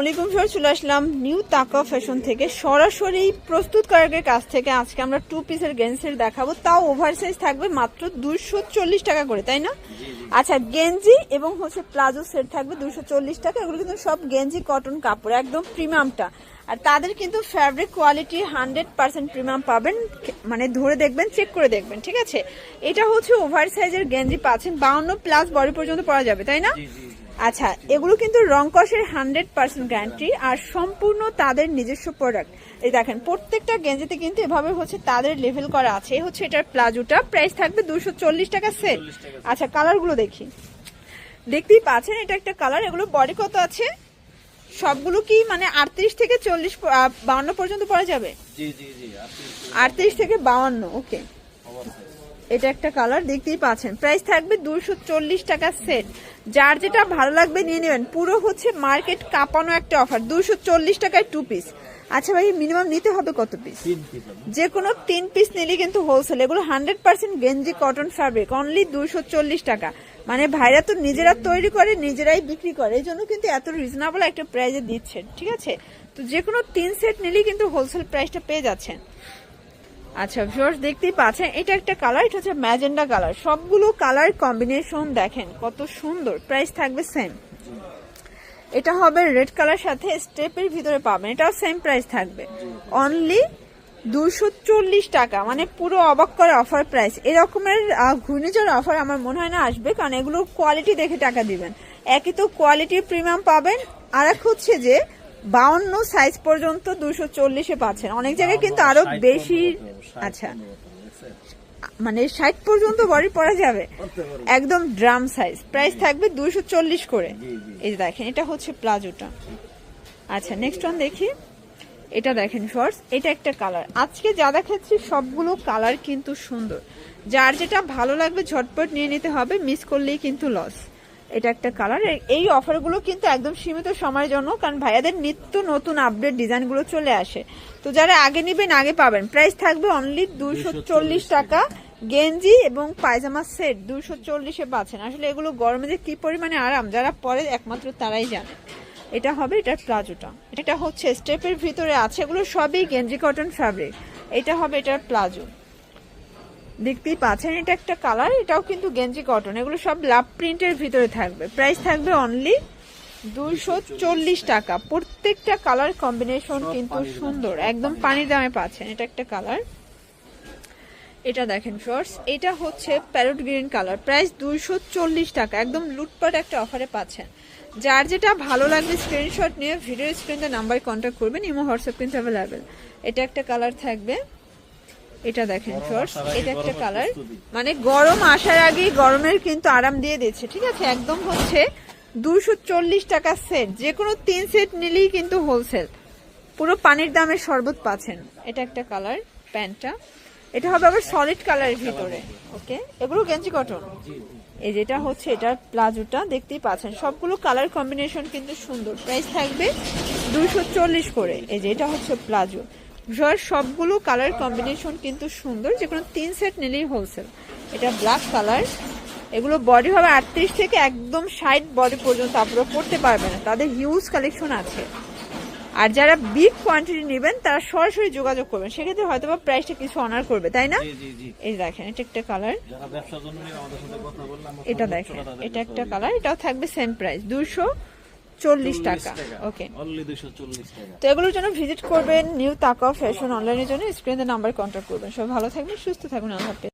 আলাইকুম চলে আসলাম নিউ তাকা ফ্যাশন থেকে। সরাসরি প্রস্তুতকারকের কাছ থেকে আজকে আমরা টু পিসের দেখাবো। তাও থাকবে মাত্র দুশো চল্লিশ টাকা করে, তাই না? আচ্ছা গেঞ্জি এবং হচ্ছে প্লাজো সেট থাকবে দুশো চল্লিশ টাকা। এগুলো কিন্তু সব গেঞ্জি কটন কাপড়, একদম প্রিমিয়ামটা আর তাদের কিন্তু fabric quality hundred percent premium পাবেন। মানে ধরে দেখবেন চেক করে দেখবেন, ঠিক আছে? এটা হচ্ছে ওভার সাইজের গেঞ্জি পাচ্ছেন, বাউন্ন প্লাস বডি পর্যন্ত পরা যাবে, তাই না? আচ্ছা এগুলো কিন্তু রং কষের হান্ড্রেড পার্সেন্ট গ্যারান্টি আর সম্পূর্ণ তাদের নিজস্ব প্রোডাক্ট। এই দেখেন প্রত্যেকটা গেঞ্জিতে কিন্তু এভাবে হচ্ছে তাদের লেভেল করা আছে। হচ্ছে এটার প্লাজোটা। প্রাইস থাকবে দুশো চল্লিশ টাকা সেট আচ্ছা কালারগুলো দেখি। দেখতেই পাচ্ছেন এটা একটা কালার। এগুলো বডি কত আছে? সবগুলো কি মানে আটত্রিশ থেকে চল্লিশ বাউন্ন পর্যন্ত পরা যাবে? আটত্রিশ থেকে বাউন্ন ওকে এটা একটা কালার দেখতেই পাচ্ছেন। প্রাইস থাকবে দুশো চল্লিশ টাকা সেট। যার যেটা ভালো লাগবে নিয়ে নেবেন। পুরো হচ্ছে মার্কেট কাঁপানো একটা অফার দুশো চল্লিশ টাকায় টু পিস আচ্ছা ভাই মিনিমাম নিতে হবে কত পিস যে কোনো তিন পিস নিলে কিন্তু হোলসেল এগুলো হান্ড্রেড পার্সেন্ট গেঞ্জি কটন ফ্যাব্রিক অনলি দুশো চল্লিশ টাকা। মানে ভাইরা তো নিজেরা তৈরি করে নিজেরাই বিক্রি করে। এই জন্য কিন্তু এত রিজনেবল একটা প্রাইজে দিচ্ছেন ঠিক আছে? তো যে কোনো তিন সেট নিলেই কিন্তু হোলসেল প্রাইসটা পেয়ে যাচ্ছেন। আচ্ছা ভিউয়ার্স দেখতেই পাচ্ছেন, এটা একটা কালার এটা হচ্ছে ম্যাজেন্ডা কালার সবগুলো কালার কম্বিনেশন দেখেন, কত সুন্দর প্রাইস থাকবে সেম এটা হবে রেড কালার সাথে স্টেপের ভিতরে পাবেন, এটাও সেম প্রাইস থাকবে। অনলি দুশো চল্লিশ টাকা মানে পুরো অবাক করে অফার প্রাইস এরকমের ঘূর্ণিঝড় অফার আমার মনে হয় না আসবে, কারণ এগুলোর কোয়ালিটি দেখে টাকা দিবেন। একই তো কোয়ালিটি প্রিমিয়াম পাবেন আর এক হচ্ছে যে বাউন্ন সাইজ পর্যন্ত দুশো চল্লিশে পাচ্ছেন। অনেক জায়গায় কিন্তু আরও বেশি আচ্ছা। মানে ষাট পর্যন্ত বডি পরা যাবে। একদম ড্রাম সাইজ প্রাইস থাকবে দুশো চল্লিশ করে। এই যে দেখেন এটা হচ্ছে প্লাজোটা আচ্ছা নেক্সট ওয়ান দেখি। এটা দেখেন শর্টস এটা একটা কালার আজকে যা দেখাচ্ছি সবগুলো কালার কিন্তু সুন্দর। যার যেটা ভালো লাগবে ঝটপট নিয়ে নিতে হবে মিস করলেই কিন্তু লস এটা একটা কালার এই অফারগুলো কিন্তু একদম সীমিত সময়ের জন্য, কারণ ভাইয়াদের নিত্য নতুন আপডেট ডিজাইনগুলো চলে আসে। তো যারা আগে নেবেন, আগে পাবেন। প্রাইস থাকবে অনলি দুশো টাকা। গেঞ্জি এবং পায়জামা সেট দুশো চল্লিশে পাচ্ছেন। আসলে এগুলো গরমে যে কি পরিমাণে আরাম, যারা পরে একমাত্র তারাই জানে। এটা হবে এটার প্লাজোটা। এটা হচ্ছে স্টেপের ভিতরে আছে, এগুলো সবই গেঞ্জি কটন ফ্যাব্রিক এটা হবে এটার প্লাজো। দেখতেই পাচ্ছেন এটা একটা কালার এটাও কিন্তু গেঞ্জি কটন এগুলো সব লাভ প্রিন্টের ভিতরে থাকবে। প্রাইস থাকবে অনলি দুইশো চল্লিশ টাকা। প্রত্যেকটা কালার কম্বিনেশন কিন্তু সুন্দর একদম পানির দামে পাচ্ছেন এটা একটা কালার এটা দেখেন শর্টস এটা হচ্ছে প্যারট গ্রিন কালার প্রাইস দুইশো চল্লিশ টাকা একদম লুটপাট একটা অফারে পাচ্ছেন। যার যেটা ভালো লাগবে স্ক্রিনশট নিয়ে ভিডিও স্ক্রিনে নাম্বার কন্ট্যাক্ট করবেন ইমো হোয়াটসঅ্যাপ কিন্তু অ্যাভেলেবেল এটা একটা কালার থাকবে। এটা দেখেন শর্টস এটা একটা কালার মানে গরম আসার আগেই গরমের কিন্তু আরাম দিয়ে দিচ্ছে ঠিক আছে? একদম হচ্ছে দুশো চল্লিশ টাকা সেট। যে কোনো তিন সেট নিলেই কিন্তু হোলসেল পুরো পানির দামের শরবত পাচ্ছেন। এটা একটা কালার প্যান্টটা। এটা হবে আবার সলিড কালারের ভিতরে ওকে এগুলো গেঞ্জি কটন এই যেটা হচ্ছে এটার প্লাজোটা দেখতেই পাচ্ছেন। সবগুলো কালার কম্বিনেশন কিন্তু সুন্দর। প্রাইস থাকবে দুশো চল্লিশ করে। এই যে এটা হচ্ছে প্লাজো। ভিউয়ার সবগুলো কালার কম্বিনেশন কিন্তু সুন্দর যে কোনো তিন সেট নিলেই হোলসেল এটা ব্ল্যাক কালার এগুলো বডি হবে আটত্রিশ থেকে একদম ষাট বডি পর্যন্ত আপনারা পড়তে পারবেন না। তাদের হিউজ কালেকশন আছে। আর যারা বিগ কোয়ান্টিটি নেবেন তারা সরাসরি যোগাযোগ করবেন। সেক্ষেত্রে হয়তো বা প্রাইসটা কিছু অনার করবে তাই না? জি জি জি। এই দেখেন এটা একটা কালার যারা ব্যবসার জন্য নিয়ে আমাদের সাথে কথা বললাম আমরা এটা দেখেন এটা একটা কালার এটাও থাকবে সেম প্রাইস দুশো চল্লিশ টাকা। ওকে তো এগুলোর জন্য ভিজিট করবেন নিউ তাকা ফ্যাশন অনলাইনের জন্য স্ক্রিনে নাম্বার কন্ট্যাক্ট করবেন। সব ভালো থাকবেন সুস্থ থাকবেন আল্লাহ।